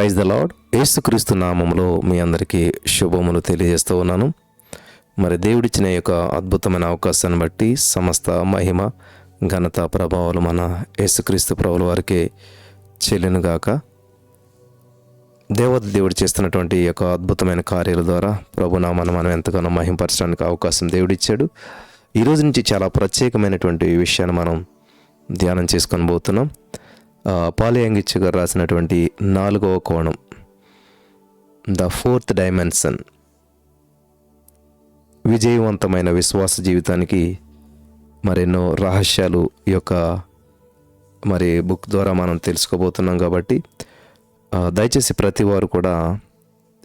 Praise the lord ఏసుక్రీస్తు నామంలో మీ అందరికీ శుభములు తెలియజేస్తూ ఉన్నాను. మరి దేవుడిచ్చిన యొక్క అద్భుతమైన అవకాశాన్ని బట్టి సమస్త మహిమ ఘనత ప్రభావాలు మన యేసుక్రీస్తు ప్రభుల వారికే చెల్లినగాక. దేవత దేవుడు చేస్తున్నటువంటి ఈ యొక్క అద్భుతమైన కార్యాల ద్వారా ప్రభునామాను మనం ఎంతగానో మహింపరచడానికి అవకాశం దేవుడిచ్చాడు. ఈరోజు నుంచి చాలా ప్రత్యేకమైనటువంటి విషయాన్ని మనం ధ్యానం చేసుకొని పోతున్నాం. ఆ, గారు రాసినటువంటి నాలుగవ కోణం. ద ఫోర్త్ డైమెన్షన్ విజయవంతమైన విశ్వాస జీవితానికి మరెన్నో రహస్యాలు ఈ యొక్క మరి బుక్ ద్వారా మనం తెలుసుకోబోతున్నాం కాబట్టి దయచేసి ప్రతి వారు కూడా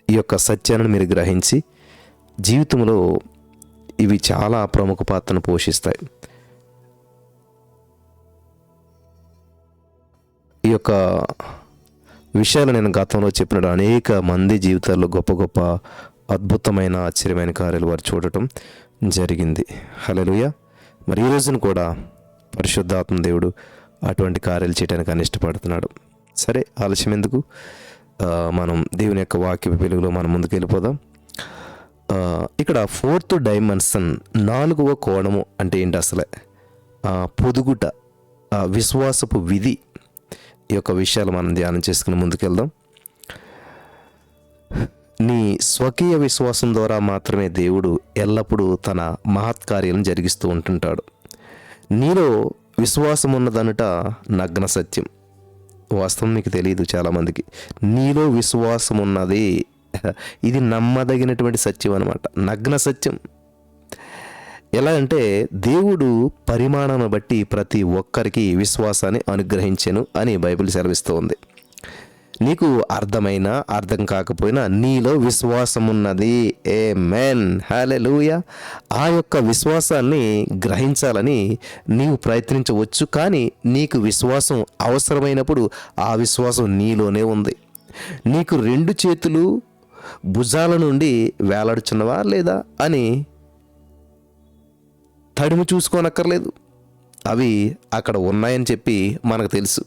ఈ యొక్క సత్యాన్ని మీరు గ్రహించి జీవితంలో ఇవి చాలా ప్రముఖ పాత్రను పోషిస్తాయి. యొక్క విషయాలు నేను గతంలో చెప్పినట్టు అనేక మంది జీవితాల్లో గొప్ప గొప్ప అద్భుతమైన ఆశ్చర్యమైన కార్యాలు వారు చూడటం జరిగింది. హలలుయ మరి ఈ రోజున కూడా పరిశుద్ధాత్మ దేవుడు అటువంటి కార్యాలు చేయడానికి అని ఇష్టపడుతున్నాడు. సరే ఆలస్యం ఎందుకు? మనం దేవుని యొక్క వాక్య వెలుగులో మనం ముందుకు వెళ్ళిపోదాం ఇక్కడ ఫోర్త్ డైమెన్షన్ నాలుగవ కోణము అంటే ఏంటి అసలే? పొదుగుట విశ్వాసపు విధి ఈ యొక్క విషయాలు మనం ధ్యానం చేసుకుని ముందుకెళ్దాం. నీ స్వకీయ విశ్వాసం ద్వారా మాత్రమే దేవుడు ఎల్లప్పుడూ తన మహత్కార్యం జరిగిస్తూ ఉంటుంటాడు. నీలో విశ్వాసం ఉన్నదనుట నగ్న సత్యం. వాస్తవం మీకు తెలియదు చాలామందికి. నీలో విశ్వాసం ఉన్నది ఇది నమ్మదగినటువంటి సత్యం అనమాట నగ్న సత్యం. ఎలా అంటే దేవుడు పరిమాణాన్ని బట్టి ప్రతి ఒక్కరికి విశ్వాసాన్ని అనుగ్రహించెను అని బైబిల్ సెలవిస్తూ ఉంది నీకు అర్థమైనా అర్థం కాకపోయినా నీలో విశ్వాసం ఉన్నది ఏ మెన్ హాలెలూయ ఆ యొక్క విశ్వాసాన్ని గ్రహించాలని నీవు ప్రయత్నించవచ్చు కానీ నీకు విశ్వాసం అవసరమైనప్పుడు ఆ విశ్వాసం నీలోనే ఉంది. నీకు రెండు చేతులు భుజాల నుండి వేలాడుచున్నవా లేదా అని తడిమి చూసుకోనక్కర్లేదు. అవి అక్కడ ఉన్నాయని చెప్పి మనకు తెలుసు.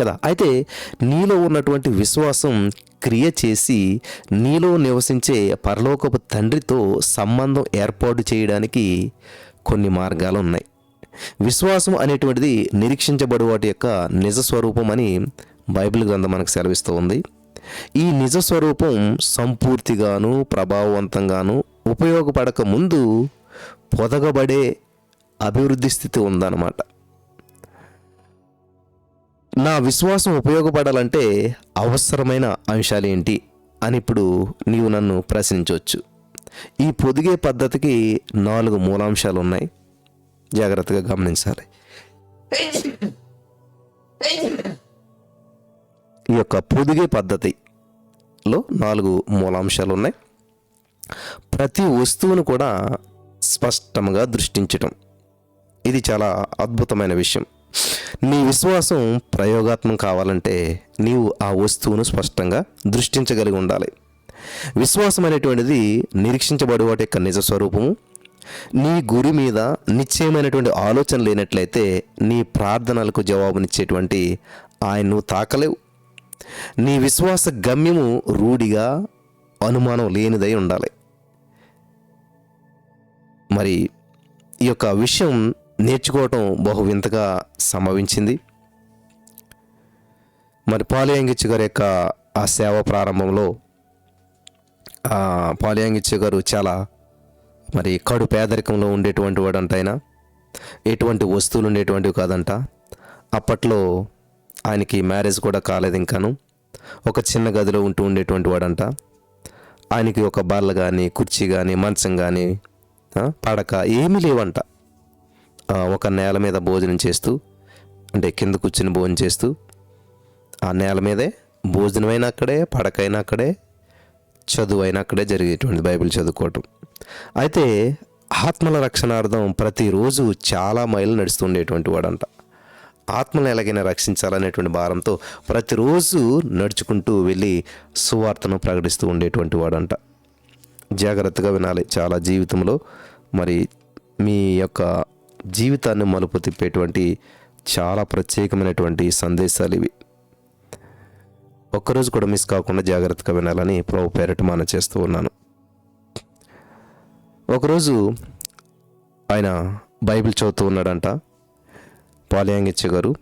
కదా? అయితే నీలో ఉన్నటువంటి విశ్వాసం క్రియ చేసి నీలో నివసించే పరలోకపు తండ్రితో సంబంధం ఏర్పాటు చేయడానికి కొన్ని మార్గాలు ఉన్నాయి. విశ్వాసం అనేటువంటిది నిరీక్షించబడి వాటి యొక్క నిజ స్వరూపం అని బైబిల్ గ్రంథం మనకు సెలవిస్తూ ఉంది. ఈ నిజ స్వరూపం సంపూర్తిగాను ప్రభావవంతంగాను ఉపయోగపడక ముందు పొదగబడే అభివృద్ధి స్థితి ఉందన్నమాట. నా విశ్వాసం ఉపయోగపడాలంటే అవసరమైన అంశాలు ఏంటి అని ఇప్పుడు నీవు నన్ను ప్రశ్నించవచ్చు. ఈ పొదిగే పద్ధతికి నాలుగు మూలాంశాలు ఉన్నాయి జాగ్రత్తగా గమనించాలి. ఈ యొక్క పొదిగే పద్ధతిలో నాలుగు మూలాంశాలు ఉన్నాయి ప్రతి వస్తువును కూడా స్పష్టంగా దృష్టించటం. ఇది చాలా అద్భుతమైన విషయం. నీ విశ్వాసం ప్రయోగాత్మకం కావాలంటే నీవు ఆ వస్తువును స్పష్టంగా దృష్టించగలిగి ఉండాలి. విశ్వాసం అనేటువంటిది నిరీక్షించబడి వాటి యొక్క నిజ స్వరూపము. నీ గురి మీద నిశ్చయమైనటువంటి ఆలోచన లేనట్లయితే నీ ప్రార్థనలకు జవాబునిచ్చేటువంటి ఆయన్ను తాకలేవు. నీ విశ్వాస గమ్యము రూఢిగా అనుమానం లేనిదై ఉండాలి. మరి ఈ యొక్క విషయం నేర్చుకోవటం బహు వింతగా సంభవించింది. మరి పాలియాంగిచ్చు గారి యొక్క ఆ సేవ ప్రారంభంలో ఆ పాలియాంగిచ్చు గారు చాలా మరి కడు పేదరికంలో ఉండేటువంటి వాడంట ఆయన ఎటువంటి వస్తువులు ఉండేటువంటివి కాదంట. అప్పట్లో ఆయనకి మ్యారేజ్ కూడా కాలేదు ఇంకాను. ఒక చిన్న గదిలో ఉంటూ ఉండేటువంటి వాడంట. ఆయనకి ఒక బల్ల కానీ కుర్చీ కానీ మంచం కానీ పడక ఏమీ లేవంట. ఒక నేల మీద భోజనం చేస్తూ అంటే కింద కూర్చుని భోజనం చేస్తూ ఆ నేల మీదే భోజనమైనా అక్కడే పడకైనా అక్కడే చదువు అయినా అక్కడే జరిగేటువంటి బైబిల్ చదువుకోవటం. అయితే ఆత్మల రక్షణార్థం ప్రతిరోజు చాలా మైళ్ళు నడుస్తుండేటువంటి వాడంట. ఆత్మను ఎలాగైనా రక్షించాలనేటువంటి భారంతో ప్రతిరోజు నడుచుకుంటూ వెళ్ళి సువార్తను ప్రకటిస్తూ ఉండేటువంటి వాడంట. జాగ్రత్తగా వినాలి. చాలా జీవితంలో మరి మీ యొక్క జీవితాన్ని మలుపు తిప్పేటువంటి చాలా ప్రత్యేకమైనటువంటి సందేశాలు ఇవి. ఒక్కరోజు కూడా మిస్ కాకుండా జాగ్రత్తగా వినాలని ప్రభు పేరట మనం చేస్తూ ఉన్నాను. ఒకరోజు ఆయన బైబిల్ చదువుతూ ఉన్నాడంట పాలయాంగిచ్చ గారు.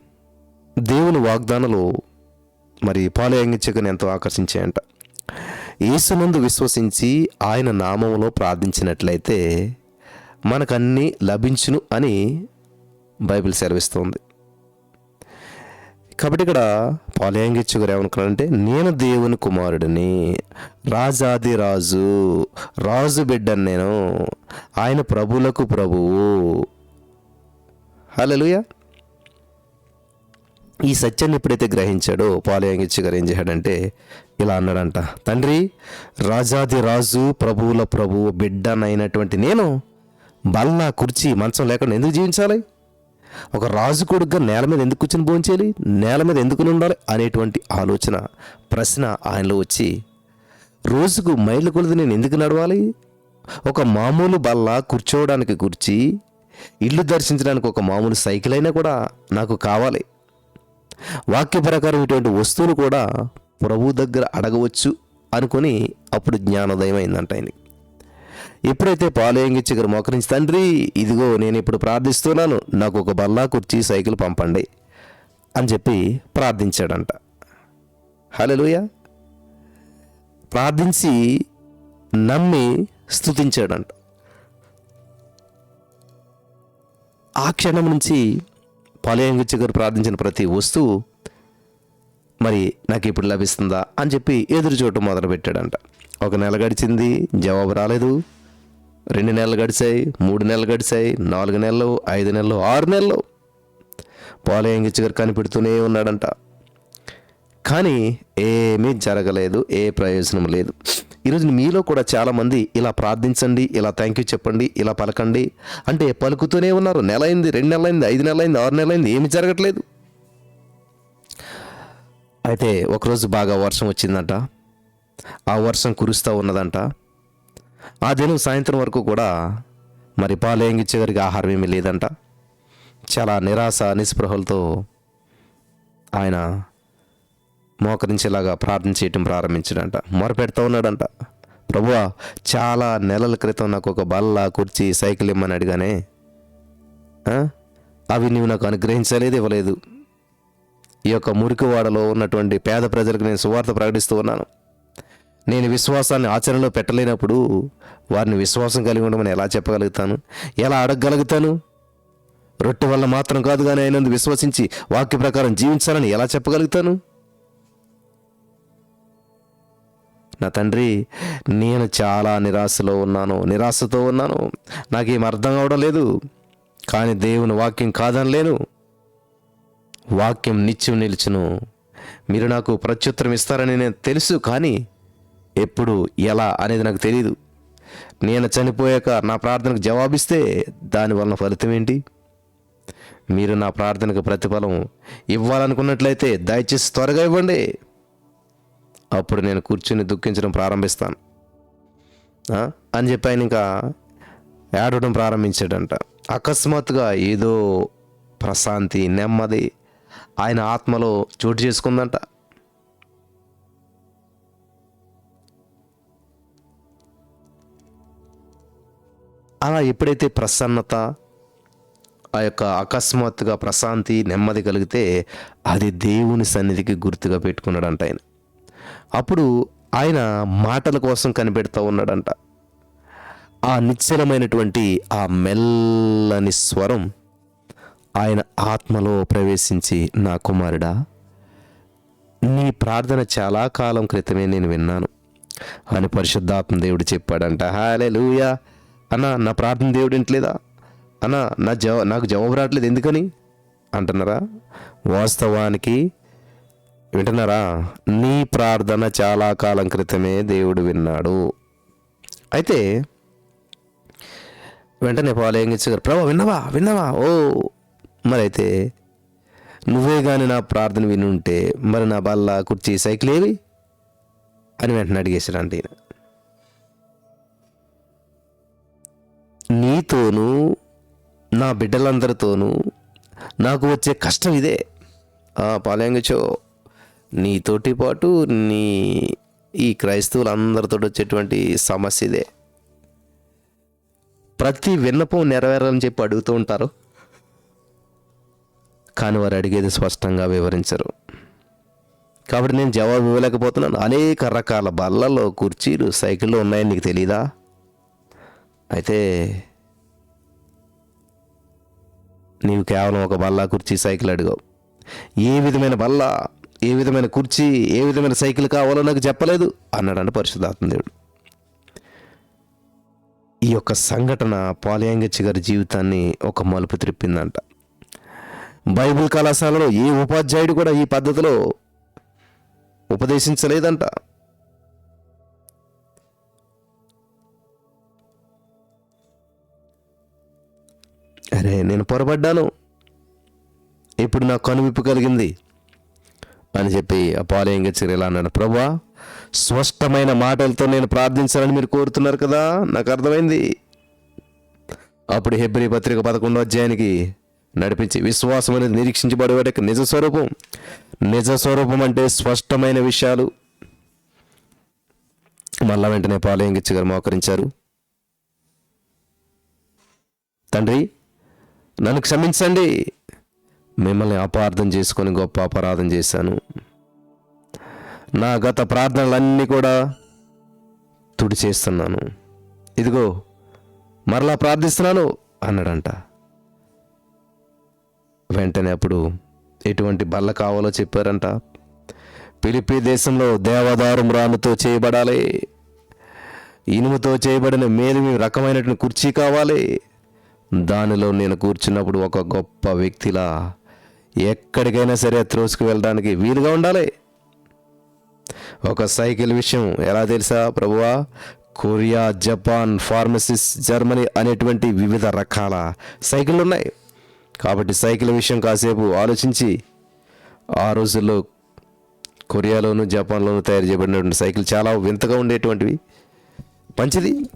దేవుని వాగ్దానాలు మరి పాలయాంగిచ్చగాని ఎంతో ఆకర్షించాయంట. యేసునందు విశ్వసించి ఆయన నామంలో ప్రార్థించినట్లయితే మనకన్నీ లభించును అని బైబిల్ సెలవిస్తుంది. కాబట్టి ఇక్కడ పాలయాంగిచ్చు గారు ఏమనుకున్నారంటే నేను దేవుని కుమారుడిని రాజాది రాజు రాజు బిడ్డను నేను ఆయన ప్రభులకు ప్రభువు. హల్లెలూయా. ఈ సత్యాన్ని ఎప్పుడైతే గ్రహించాడో పాలయాంగిచ్చు గారు ఏం చేశాడంటే ఇలా అన్నాడంట తండ్రి రాజాది రాజు ప్రభువుల ప్రభువు బిడ్డనైనటువంటి నేను బల్ల కుర్చీ మంచం లేకుండా ఎందుకు జీవించాలి? ఒక రాజు కొడుకుగా నేల మీద ఎందుకు కూర్చొని భోంచేయాలి నేల మీద ఎందుకు ఉండాలి? అనేటువంటి ఆలోచన ప్రశ్న ఆయనలో వచ్చి రోజుకు మైళ్ళ కొలది నేను ఎందుకు నడవాలి? ఒక మామూలు బల్ల కూర్చోవడానికి కూర్చి ఇల్లు దర్శించడానికి ఒక మామూలు సైకిల్ అయినా కూడా నాకు కావాలి. వాక్య ప్రకారం ఇటువంటి వస్తువులు కూడా ప్రభు దగ్గర అడగవచ్చు అనుకొని అప్పుడు జ్ఞానోదయం అయిందంట ఆయనకి. ఎప్పుడైతే పాలయంగిచ్చి గారు మోకరించి తండ్రి ఇదిగో నేను ఇప్పుడు ప్రార్థిస్తున్నాను నాకు ఒక బల్లా కుర్చీ సైకిల్ పంపండి అని చెప్పి ప్రార్థించాడంట. హలోయ ప్రార్థించి నమ్మి స్తుతించాడంట. ఆ క్షణం నుంచి పాలయంగిచ్చి గారు ప్రార్థించిన ప్రతి వస్తువు మరి నాకు ఇప్పుడు లభిస్తుందా? అని చెప్పి ఎదురు చూడటం మొదలుపెట్టాడంట. ఒక నెల గడిచింది జవాబు రాలేదు. రెండు నెలలు గడిచాయి మూడు నెలలు గడిచాయి నాలుగు నెలలు ఐదు నెలలు ఆరు నెలలు. పాలయంగిచ్చి గారు కనిపెడుతూనే ఉన్నాడంట. కానీ ఏమీ జరగలేదు ఏ ప్రయోజనం లేదు. ఈరోజు మీలో కూడా చాలామంది ఇలా ప్రార్థించండి ఇలా థ్యాంక్ యూ చెప్పండి ఇలా పలకండి. అంటే పలుకుతూనే ఉన్నారు. నెల అయింది రెండు నెలలైంది ఐదు నెలలైంది ఆరు నెలలైంది ఏమి జరగట్లేదు. అయితే ఒకరోజు బాగా వర్షం వచ్చిందంట. ఆ వర్షం కురుస్తూ ఉన్నదంట. ఆ దినం సాయంత్రం వరకు కూడా మరి పాలయంగిచ్చే గారికి ఆహారం ఏమీ లేదంట. చాలా నిరాశ నిస్పృహలతో ఆయన మోకరించేలాగా ప్రార్థన చేయటం ప్రారంభించాడంట. మొరపెడతా ఉన్నాడంట. ప్రభువా చాలా నెలల క్రితం నాకు ఒక బల్ల కుర్చీ సైకిల్ ఇమ్మని అడిగానే అవి నీవు నాకు అనుగ్రహించలేదు ఇవ్వలేదు. ఈ యొక్క మురికివాడలో ఉన్నటువంటి పేద ప్రజలకు నేను సువార్త ప్రకటిస్తూ ఉన్నాను. నేను విశ్వాసాన్ని ఆచరణలో పెట్టలేనప్పుడు వారిని విశ్వాసం కలిగి ఉండమని ఎలా చెప్పగలుగుతాను? ఎలా అడగగలుగుతాను? రొట్టె వల్ల మాత్రం కాదు కానీ అయినందు విశ్వసించి వాక్య ప్రకారం జీవించాలని ఎలా చెప్పగలుగుతాను? నా తండ్రి నేను చాలా నిరాశలో ఉన్నాను నిరాశతో ఉన్నాను. నాకేం అర్థం అవడం లేదు. కానీ దేవుని వాక్యం కాదని లేను. వాక్యం నిత్యం నిలిచును. మీరు నాకు ప్రత్యుత్తరం ఇస్తారని నేను తెలుసు కానీ ఎప్పుడు ఎలా అనేది నాకు తెలియదు నేను చనిపోయాక నా ప్రార్థనకు జవాబిస్తే దానివల్ల ఫలితం ఏంటి? మీరు నా ప్రార్థనకు ప్రతిఫలం ఇవ్వాలనుకున్నట్లయితే దయచేసి త్వరగా ఇవ్వండి. అప్పుడు నేను కూర్చుని దుఃఖించడం ప్రారంభిస్తాను. అని చెప్పి ఆయన ఇంకా ఏడవడం ప్రారంభించాడంట. అకస్మాత్తుగా ఏదో ప్రశాంతి నెమ్మది ఆయన ఆత్మలో చోటు చేసుకుందంట. అలా ఎప్పుడైతే ప్రసన్నత ఆ యొక్క అకస్మాత్తుగా ప్రశాంతి నెమ్మది కలిగితే అది దేవుని సన్నిధికి గుర్తుగా పెట్టుకున్నాడంట ఆయన. అప్పుడు ఆయన మాటల కోసం కనిపెడతా ఉన్నాడంట. ఆ నిశ్చలమైనటువంటి ఆ మెల్లని స్వరం ఆయన ఆత్మలో ప్రవేశించి నా కుమారుడా నీ ప్రార్థన చాలా కాలం క్రితమే నేను విన్నాను అని పరిశుద్ధాత్మ దేవుడు చెప్పాడంట. హాలే లూయా అన్న నా ప్రార్థన దేవుడు వింటలేదా అన్న నా జవ నాకు జవాబు రావట్లేదు ఎందుకని? అంటున్నారా? వాస్తవానికి వింటున్నారా? నీ ప్రార్థన చాలా కాలం క్రితమే దేవుడు విన్నాడు. అయితే వెంటనే పాలయంగించగారు ప్రభా విన్నవా? విన్నవా? ఓ మరి అయితే నువ్వే కానీ నా ప్రార్థన వినుంటే మరి నా బల్ల కుర్చీ సైకిల్ ఏవి? అని వెంటనే అడిగేశాడంట అంటే నీతోనూ నా బిడ్డలందరితోనూ నాకు వచ్చే కష్టం ఇదే. పాలయంగచో నీతోటి పాటు నీ ఈ క్రైస్తవులు అందరితో వచ్చేటువంటి సమస్య ఇదే. ప్రతి విన్నపం నెరవేరాలని చెప్పి అడుగుతూ ఉంటారు. కానీ వారు అడిగేది స్పష్టంగా వివరించరు. కాబట్టి నేను జవాబు ఇవ్వలేకపోతున్నాను. అనేక రకాల బల్లలో కుర్చీలు సైకిళ్ళు ఉన్నాయని నీకు తెలీదా? అయితే నీవు కేవలం ఒక బల్ల కుర్చీ సైకిల్ అడిగావు ఏ విధమైన బల్ల ఏ విధమైన కుర్చీ ఏ విధమైన సైకిల్ కావాలో నాకు చెప్పలేదు అన్నాడంట పరిశుద్ధాత్మ దేవుడు. ఈ యొక్క సంఘటన పాలయాంగచ్చి గారి జీవితాన్ని ఒక మలుపు త్రిప్పిందంట బైబిల్ కళాశాలలో ఏ ఉపాధ్యాయుడు కూడా ఈ పద్ధతిలో ఉపదేశించలేదంట. అరే నేను పొరపడ్డాను. ఇప్పుడు నాకు కనువిప్పు కలిగింది. అని చెప్పి ఆ పాలయంగచ్చిరి ఇలా అన్నాడు ప్రభా స్పష్టమైన మాటలతో నేను ప్రార్థించాలని మీరు కోరుతున్నారు కదా? నాకు అర్థమైంది. అప్పుడు హెబ్రి పత్రిక పదకొండో అధ్యాయానికి నడిపించి విశ్వాసం అనేది నిరీక్షించబడే వాటి నిజ స్వరూపం. నిజ స్వరూపం అంటే స్పష్టమైన విషయాలు. మళ్ళా వెంటనే పాలయంగిచ్చి గారు మోకరించారు. తండ్రి నన్ను క్షమించండి. మిమ్మల్ని అపార్థం చేసుకొని గొప్ప అపరాధం చేశాను. నా గత ప్రార్థనలన్నీ కూడా తుడిచేస్తున్నాను. ఇదిగో మరలా ప్రార్థిస్తున్నాను అన్నాడంట. వెంటనే అప్పుడు ఎటువంటి బల్ల కావాలో చెప్పారంట. పిలిపి దేశంలో దేవదారు మ్రానుతో చేయబడాలి. ఇనుముతో చేయబడిన మేలు రకమైనటువంటి కుర్చీ కావాలి. దానిలో నేను కూర్చున్నప్పుడు ఒక గొప్ప వ్యక్తిలా ఎక్కడికైనా సరే త్రోసుకు వెళ్ళడానికి వీలుగా ఉండాలి. ఒక సైకిల్ విషయం ఎలా తెలుసా ప్రభువా? కొరియా జపాన్ ఫార్మసిస్ జర్మనీ అనేటువంటి వివిధ రకాల సైకిళ్ళు ఉన్నాయి. కాబట్టి సైకిల్ విషయం కాసేపు ఆలోచించి ఆ రోజుల్లో కొరియాలోను జపాన్లోను తయారు చేయబడినటువంటి సైకిల్ చాలా వింతగా ఉండేటువంటివి. మంచిది.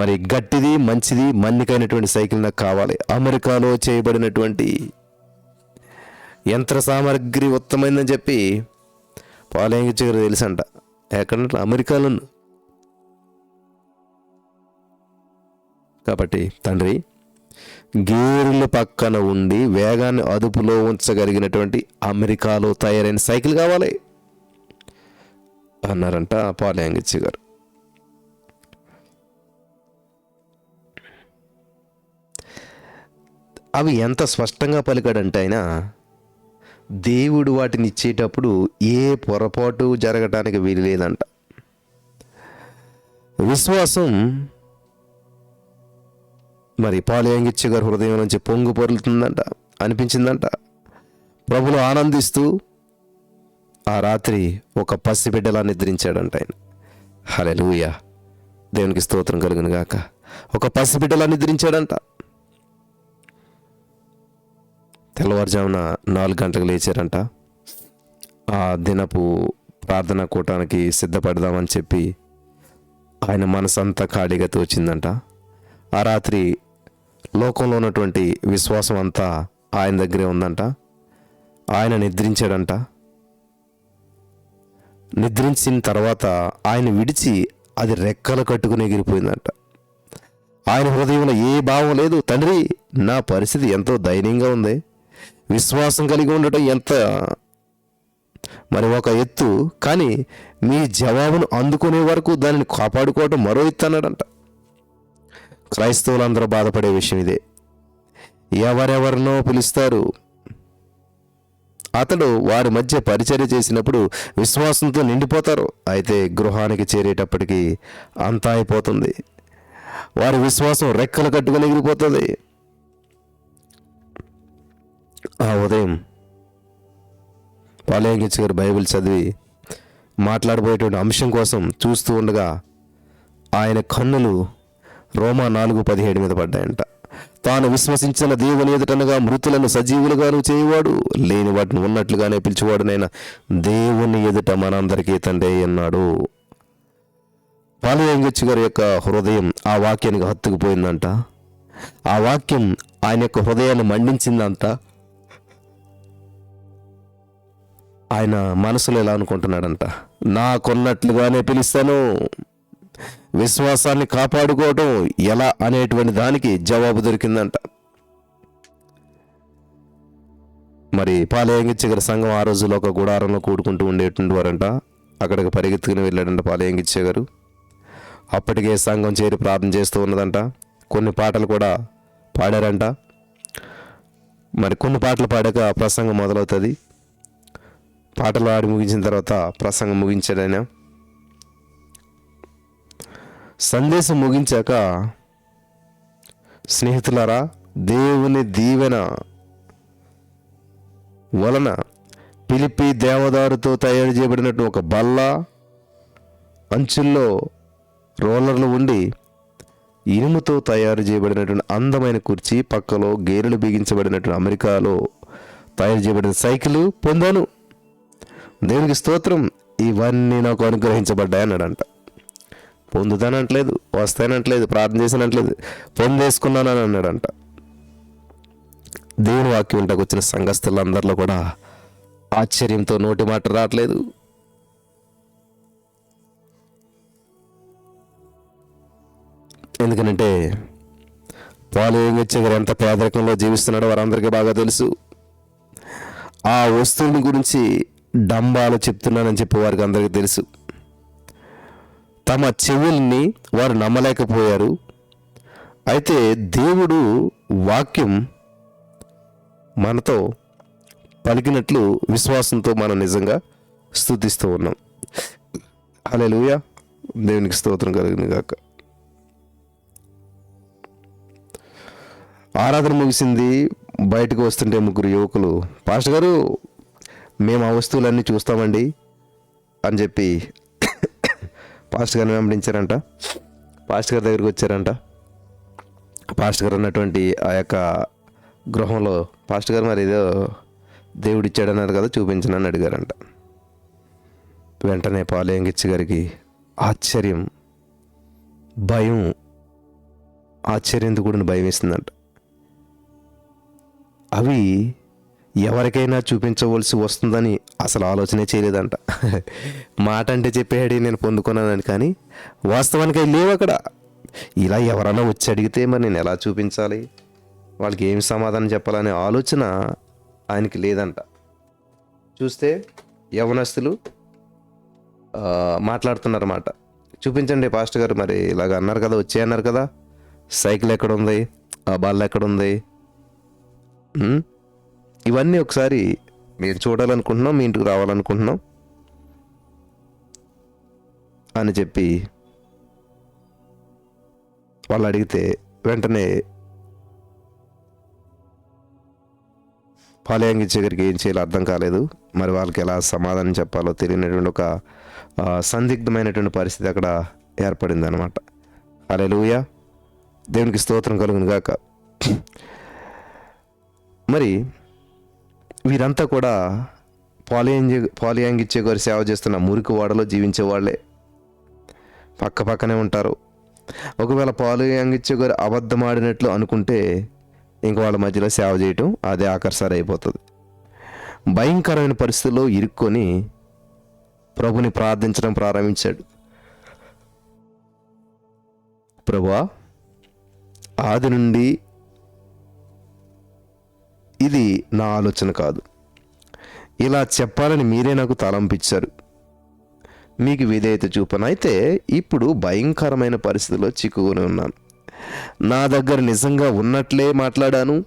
మరి గట్టిది మంచిది మన్నికైనటువంటి సైకిల్ నాకు కావాలి. అమెరికాలో చేయబడినటువంటి యంత్ర సామగ్రి ఉత్తమైందని చెప్పి పాలయంగిచ్చి గారు తెలుసంట. ఎక్కడంటే అమెరికాలో కాబట్టి తండ్రి గేర్ల పక్కన ఉండి వేగాన్ని అదుపులో ఉంచగలిగినటువంటి అమెరికాలో తయారైన సైకిల్ కావాలి అన్నారంట పాలయంగిచ్చి గారు. అవి ఎంత స్పష్టంగా పలికాడంటే ఆయన దేవుడు వాటిని ఇచ్చేటప్పుడు ఏ పొరపాటు జరగటానికి వీలు లేదంట. విశ్వాసం మరి పాలయంగిచ్చి గారి హృదయం నుంచి పొంగు పొరులుతుందంట అనిపించిందంట. ప్రభులు ఆనందిస్తూ ఆ రాత్రి ఒక పసిబిడ్డలా నిద్రించాడంట ఆయన. హలెలూయ దేవునికి స్తోత్రం కలుగును గాక ఒక పసిబిడ్డలా నిద్రించాడంట. తెల్లవారుజామున నాలుగు గంటలకు లేచారంట. ఆ దినపు ప్రార్థన కూటానికి సిద్ధపడదామని చెప్పి ఆయన మనసంతా ఖాళీగా తోచిందంట ఆ రాత్రి లోకంలో ఉన్నటువంటి విశ్వాసం అంతా ఆయన దగ్గరే ఉందంట. ఆయన నిద్రించాడంట. నిద్రించిన తర్వాత ఆయన విడిచి అది రెక్కలు కట్టుకుని ఎగిరిపోయిందంట. ఆయన హృదయంలో ఏ భావం లేదు తండ్రి నా పరిస్థితి ఎంతో దయనీయంగా ఉంది. విశ్వాసం కలిగి ఉండటం ఎంత? మరి ఒక ఎత్తు కానీ మీ జవాబును అందుకునే వరకు దానిని కాపాడుకోవటం మరో ఎత్తు అన్నాడంట. క్రైస్తవులందరూ బాధపడే విషయం ఇదే. ఎవరెవరినో పిలుస్తారు? అతడు వారి మధ్య పరిచర్య చేసినప్పుడు విశ్వాసంతో నిండిపోతారు. అయితే గృహానికి చేరేటప్పటికి అంతా అయిపోతుంది. వారి విశ్వాసం రెక్కలు కట్టుకుని ఎగిరిపోతుంది. ఆ ఉదయం పాలయంగిచ్చి గారు బైబిల్ చదివి మాట్లాడబోయేటువంటి అంశం కోసం చూస్తూ ఉండగా ఆయన కన్నులు రోమా నాలుగు పదిహేడు మీద పడ్డాయంట. తాను విశ్వసించిన దేవుని ఎదుటనగా మృతులను సజీవులుగాను చేయవాడు లేని వాటిని ఉన్నట్లుగానే పిలిచేవాడునైనా దేవుని ఎదుట మనందరికీ తండ్రి అన్నాడు పాలయంగిచ్చి గారి యొక్క హృదయం ఆ వాక్యానికి హత్తుకుపోయిందంట. ఆ వాక్యం ఆయన యొక్క హృదయాన్ని మండించిందంట. ఆయన మనసులో ఎలా అనుకుంటున్నాడంట? నాకున్నట్లుగానే పిలుస్తాను. విశ్వాసాన్ని కాపాడుకోవటం ఎలా అనేటువంటి దానికి జవాబు దొరికిందంట. మరి పాలయంగిచ్చగర సంఘం ఆ రోజులో ఒక గుడారంలో కూడుకుంటూ ఉండేటువంటి వారంట అక్కడికి పరిగెత్తుకుని వెళ్ళాడంట పాలయంగిచ్చే గారు అప్పటికే సంఘం చేరి ప్రార్థన చేస్తూ ఉన్నదంట. కొన్ని పాటలు కూడా పాడారంట. మరి కొన్ని పాటలు పాడాక ప్రసంగం మొదలవుతుంది. పాటలు ఆడి ముగించిన తర్వాత ప్రసంగం ముగించాడు ఆయన సందేశం ముగించాక స్నేహితులారా దేవుని దీవెన వలన పిలిపి దేవదారుతో తయారు చేయబడినట్టు ఒక బల్ల అంచుల్లో రోలర్లు ఉండి ఇనుముతో తయారు చేయబడినటువంటి అందమైన కుర్చీ పక్కలో గేరులు బిగించబడినటువంటి అమెరికాలో తయారు చేయబడిన సైకిల్ పొందాను. దేవునికి స్తోత్రం ఇవన్నీ నాకు అనుగ్రహించబడ్డాయి అన్నాడంట పొందుతానంటలేదు వస్తానంటలేదు ప్రార్థన చేసినట్లేదు పొందేసుకున్నానని అన్నాడంట. దేవుని వాక్యం ఇంటకు వచ్చిన సంఘస్థులందరిలో కూడా ఆశ్చర్యంతో నోటి మాట రావట్లేదు. ఎందుకనంటే పాలు ఏంగొచ్చే గారు ఎంత పేదరికంలో జీవిస్తున్నాడో వారందరికీ బాగా తెలుసు. ఆ వస్తువుని గురించి డంబాలు చెప్తున్నానని చెప్పి వారికి అందరికీ తెలుసు. తమ చెవుల్ని వారు నమ్మలేకపోయారు. అయితే దేవుడు వాక్యం మనతో పలికినట్లు విశ్వాసంతో మనం నిజంగా స్థుతిస్తూ ఉన్నాం. హల్లెలూయా. దేవునికి స్తోత్రం కలిగింది కాక ఆరాధన ముగిసింది. బయటకు వస్తుంటే ముగ్గురు యువకులు పాస్టర్ గారు మేము ఆ వస్తువులన్నీ చూస్తామండి అని చెప్పి పాస్టర్ గారిని వెంబడించారంట. పాస్టర్ గారి దగ్గరికి వచ్చారంట. పాస్టర్ గారు ఉన్నటువంటి ఆ యొక్క గృహంలో పాస్టర్ గారు మరి ఏదో దేవుడు ఇచ్చాడన్నారు కదా చూపించనని అడిగారంట. వెంటనే పాలయంగిచ్చి గారికి ఆశ్చర్యం భయం ఆశ్చర్యంతో కూడిన భయం వేసిందంట. అవి ఎవరికైనా చూపించవలసి వస్తుందని అసలు ఆలోచనే చేయలేదంట. మాట అంటే చెప్పేవాడి నేను పొందుకున్నానని కానీ వాస్తవానికి లేవు అక్కడ. ఇలా ఎవరైనా వచ్చి అడిగితే మరి నేను ఎలా చూపించాలి? వాళ్ళకి ఏం సమాధానం చెప్పాలనే ఆలోచన ఆయనకి లేదంట. చూస్తే యవనస్తులు మాట్లాడుతున్నారన్నమాట. చూపించండి పాస్ట్ గారు మరి ఇలాగ అన్నారు కదా వచ్చే అన్నారు కదా. సైకిల్ ఎక్కడ ఉంది ఆ బాల్ ఎక్కడ ఉంది ఇవన్నీ ఒకసారి మీరు చూడాలనుకుంటున్నాం మీ ఇంటికి రావాలనుకుంటున్నాం అని చెప్పి వాళ్ళు అడిగితే వెంటనే పాలయాంగి దగ్గరికి ఏం చేయాలో అర్థం కాలేదు. మరి వాళ్ళకి ఎలా సమాధానం చెప్పాలో తెలియనటువంటి ఒక సందిగ్ధమైనటువంటి పరిస్థితి అక్కడ ఏర్పడింది అనమాట అరే దేవునికి స్తోత్రం కలుగును గాక. మరి వీరంతా కూడా పాలియాంగి ఇచ్చే గారి సేవ చేస్తున్న మురికి వాడలో జీవించే వాళ్ళే. పక్క పక్కనే ఉంటారు. ఒకవేళ పాలియాంగిచ్చే గారు అబద్ధం ఆడినట్లు అనుకుంటే ఇంక వాళ్ళ మధ్యలో సేవ చేయటం అదే ఆకర్షణ అయిపోతుంది భయంకరమైన పరిస్థితుల్లో ఇరుక్కొని ప్రభుని ప్రార్థించడం ప్రారంభించాడు. ప్రభా ఆది నుండి ఇది నా ఆలోచన కాదు. ఇలా చెప్పాలని మీరే నాకు తలంపించారు. మీకు విధేయత చూపనైతే అయితే ఇప్పుడు భయంకరమైన పరిస్థితిలో చిక్కుకొని ఉన్నాను. నా దగ్గర నిజంగా ఉన్నట్లే మాట్లాడాను.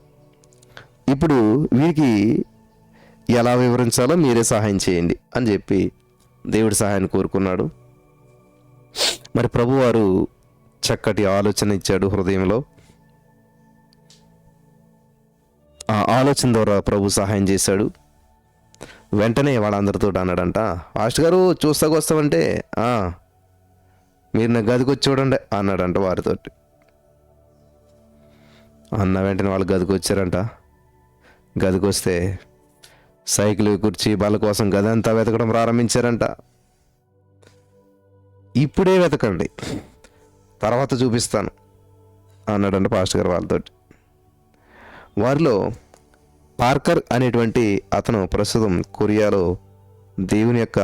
ఇప్పుడు వీరికి ఎలా వివరించాలో మీరే సహాయం చేయండి అని చెప్పి దేవుడి సహాయాన్ని కోరుకున్నాడు. మరి ప్రభువారు చక్కటి ఆలోచన ఇచ్చాడు హృదయంలో. ఆ ఆలోచన ద్వారా ప్రభు సహాయం చేశాడు. వెంటనే వాళ్ళందరితో అన్నాడంట మాస్టర్ గారు చూస్తాకు వస్తామంటే మీరు నా గదికి వచ్చి చూడండి అన్నాడంట వారితోటి. అన్న వెంటనే వాళ్ళు గదికి వచ్చారంట. గదికి వస్తే సైకిల్ కుర్చీ బల్ల కోసం గది అంతా వెతకడం ప్రారంభించారంట. ఇప్పుడే వెతకండి తర్వాత చూపిస్తాను అన్నాడంట పాస్టర్ గారు వాళ్ళతోటి. వారిలో పార్కర్ అనేటువంటి అతను ప్రస్తుతం కొరియాలో దేవుని యొక్క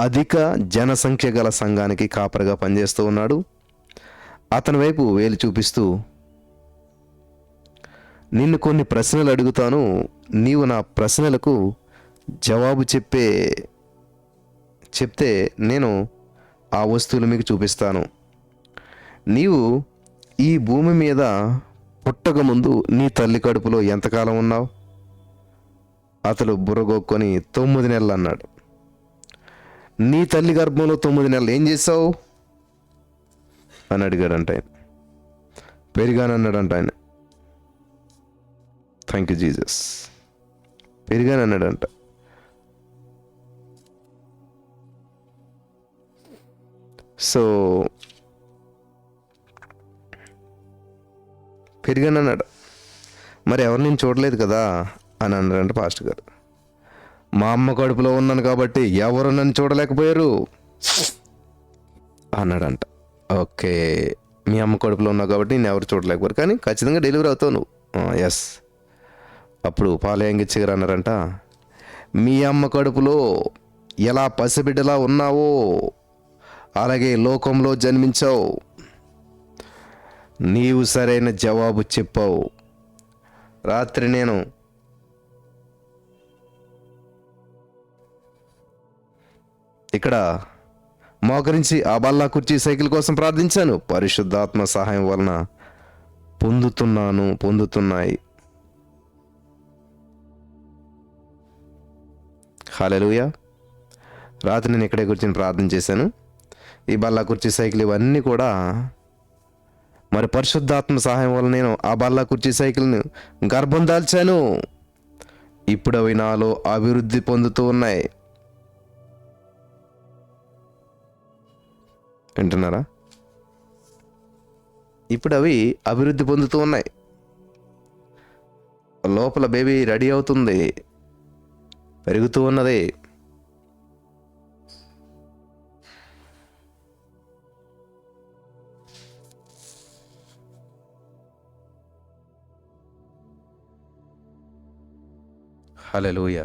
అధిక జనసంఖ్య గల సంఘానికి కాపరిగా పనిచేస్తూ ఉన్నాడు. అతని వైపు వేలు చూపిస్తూ నిన్ను కొన్ని ప్రశ్నలు అడుగుతాను. నీవు నా ప్రశ్నలకు జవాబు చెప్పే చెప్తే నేను ఆ వస్తువులు మీకు చూపిస్తాను. నీవు ఈ భూమి మీద పుట్టక ముందు నీ తల్లి కడుపులో ఎంతకాలం ఉన్నావు? అతడు బుర్రగొక్కొని తొమ్మిది నెలలు అన్నాడు. నీ తల్లి గర్భంలో తొమ్మిది నెలలు ఏం చేసావు అని అడిగాడంట ఆయన. పెరిగానన్నాడంట ఆయన. థ్యాంక్ యూ జీసస్ పెరిగానన్నాడంట సో పెరిగాను అన్నాడు. మరి ఎవరు నేను చూడలేదు కదా? అని అన్నాడంట పాస్టర్ గారు. మా అమ్మ కడుపులో ఉన్నాను కాబట్టి ఎవరు నన్ను చూడలేకపోయారు? అన్నాడంట. ఓకే మీ అమ్మ కడుపులో ఉన్నావు కాబట్టి నేను ఎవరు చూడలేకపోయారు. కానీ ఖచ్చితంగా డెలివరీ అవుతావు నువ్వు. ఎస్ అప్పుడు పాలయంగిచ్చి గారు అన్నారంట. మీ అమ్మ కడుపులో ఎలా పసిబిడ్డలా ఉన్నావో అలాగే లోకంలో జన్మించావు. నీవు సరైన జవాబు చెప్పావు. రాత్రి నేను ఇక్కడ మోకరించి ఆ బల్లా కుర్చీ సైకిల్ కోసం ప్రార్థించాను. పరిశుద్ధాత్మ సహాయం వలన పొందుతున్నాను పొందుతున్నాయి. హాలెలుయ రాత్రి నేను ఇక్కడే కూర్చొని ప్రార్థన చేశాను. ఈ బల్ల కుర్చీ సైకిల్ ఇవన్నీ కూడా మరి పరిశుద్ధాత్మ సహాయం వల్ల నేను ఆ బల్ల కుర్చీ సైకిల్ని గర్భం దాల్చాను. ఇప్పుడు అవి నాలో అభివృద్ధి పొందుతూ ఉన్నాయి. వింటున్నారా? ఇప్పుడు అవి అభివృద్ధి పొందుతూ ఉన్నాయి. లోపల బేబీ రెడీ అవుతుంది. పెరుగుతూ ఉన్నది. హలలోయ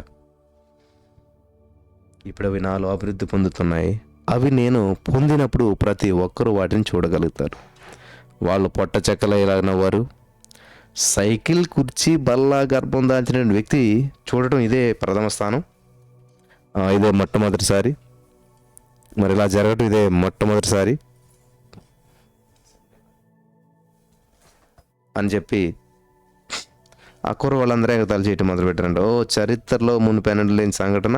ఇప్పుడు అవి నాలో అభివృద్ధి పొందుతున్నాయి. అవి నేను పొందినప్పుడు ప్రతి ఒక్కరూ వాటిని చూడగలుగుతారు. వాళ్ళు పొట్ట చెక్కల వారు సైకిల్ కుర్చీ బల్ల గర్భం దాల్చిన వ్యక్తి చూడటం ఇదే ప్రథమ స్థానం. ఇదే మొట్టమొదటిసారి. మరి ఇలా జరగటం ఇదే మొట్టమొదటిసారి. అని చెప్పి ఆ కుర్ర వాళ్ళందరూ ఎగతాలు చేయటం మొదలుపెట్టారంట. ఓ చరిత్రలో మునిపెనడు లేని సంఘటన.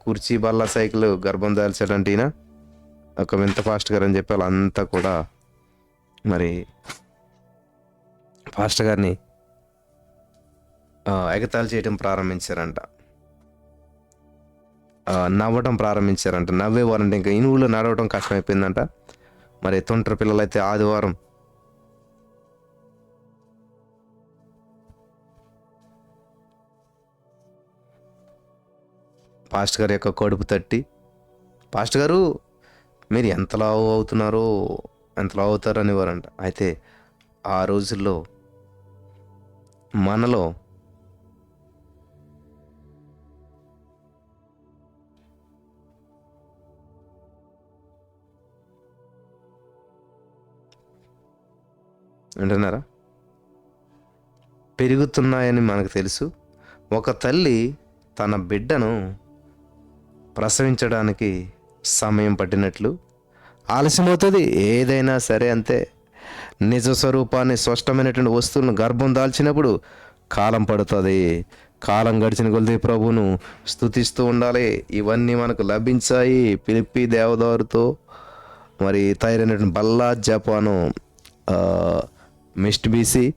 కుర్చీ బల్ల సైకిల్ గర్భం దాల్చాడంటే ఈయన. ఒక వింత ఫాస్ట్ అని చెప్పి వాళ్ళంతా కూడా మరి ఫాస్ట్ గారిని ఎగతాలు చేయటం ప్రారంభించారంట. నవ్వటం ప్రారంభించారంట. నవ్వేవారంటే ఇంకా ఇనువులు నడవటం కష్టమైపోయిందంట. మరి తొంటరి పిల్లలైతే ఆదివారం పాస్ట్ గారి యొక్క కడుపు తట్టి పాస్ట్ గారు మీరు ఎంత లావు అవుతున్నారో ఎంత లావు అవుతారు అనేవారంట. అయితే ఆ రోజుల్లో మనలో వింటున్నారా? పెరుగుతున్నాయని మనకు తెలుసు. ఒక తల్లి తన బిడ్డను ప్రసవించడానికి సమయం పట్టినట్లు ఆలస్యమవుతుంది. ఏదైనా సరే అంతే. నిజ స్వరూపాన్ని స్పష్టమైనటువంటి వస్తువులను గర్భం దాల్చినప్పుడు కాలం పడుతుంది. కాలం గడిచిన కొలిది ప్రభువును స్థుతిస్తూ ఉండాలి. ఇవన్నీ మనకు లభించాయి పిలిపి దేవదారుతో. మరి తయారైనటువంటి బల్లా జపాను మిస్ట్ బీసీ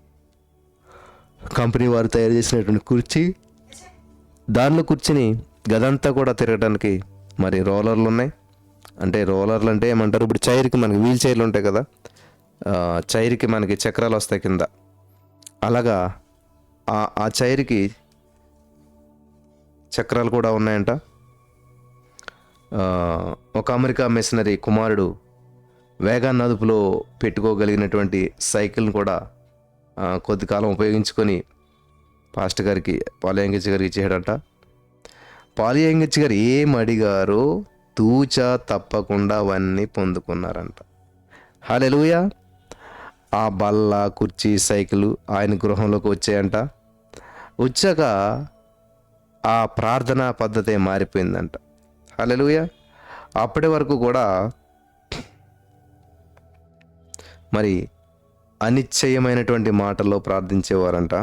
కంపెనీ వారు తయారు చేసినటువంటి కుర్చీ. దానిలో కూర్చుని గదంతా కూడా తిరగడానికి మరి రోలర్లు ఉన్నాయి. అంటే రోలర్లు అంటే ఏమంటారు? ఇప్పుడు చైర్కి మనకి వీల్ చైర్లు ఉంటాయి కదా. చైర్కి మనకి చక్రాలు వస్తాయి కింద. అలాగా ఆ ఆ చైర్కి చక్రాలు కూడా ఉన్నాయంట. ఒక అమెరికా మిషనరీ కుమారుడు వేగాన్ని అదుపులో పెట్టుకోగలిగినటువంటి సైకిల్ని కూడా కొద్ది కాలం ఉపయోగించుకొని పాస్ట్ గారికి పాలయంగిచ్చి గారికి ఇచ్చేయడంట పాలయంగిచ్చి గారు ఏం అడిగారో తూచా తప్పకుండా అవన్నీ పొందుకున్నారంట. హాలెలుయా. ఆ బల్ల కుర్చీ సైకిల్ ఆయన గృహంలోకి వచ్చాయంట. వచ్చాక ఆ ప్రార్థనా పద్ధతే మారిపోయిందంట. హల్లెలూయా అప్పటి వరకు కూడా మరి అనిశ్చయమైనటువంటి మాటల్లో ప్రార్థించేవారంట.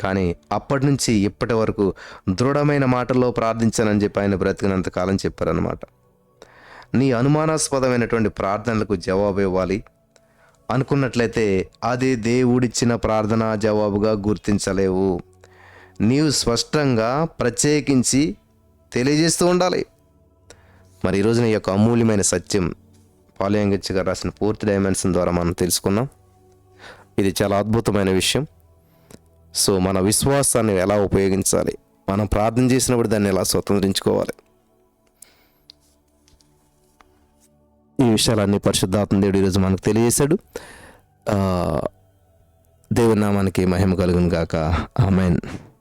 కానీ అప్పటి నుంచి ఇప్పటి వరకు దృఢమైన మాటల్లో ప్రార్థించానని చెప్పి ఆయన బ్రతికినంత కాలం చెప్పారనమాట నీ అనుమానాస్పదమైనటువంటి ప్రార్థనలకు జవాబు ఇవ్వాలి. అనుకున్నట్లయితే అది దేవుడిచ్చిన ప్రార్థనా జవాబుగా గుర్తించలేవు. నీవు స్పష్టంగా ప్రత్యేకించి తెలియజేస్తూ ఉండాలి. మరి ఈరోజు నీ యొక్క అమూల్యమైన సత్యం పాలయంగచ్చి గారు రాసిన పూర్తి డైమెన్షన్ ద్వారా మనం తెలుసుకున్నాం ఇది చాలా అద్భుతమైన విషయం. సో మన విశ్వాసాన్ని ఎలా ఉపయోగించాలి? మనం ప్రార్థన చేసినప్పుడు దాన్ని ఎలా స్వతంత్రించుకోవాలి? ఈ విషయాలన్నీ పరిశుద్ధాత్మ దేవుడు ఈరోజు మనకు తెలియజేశాడు. దేవునామానికి నామానికి మహిమ కలుగును గాక. ఆమెన్.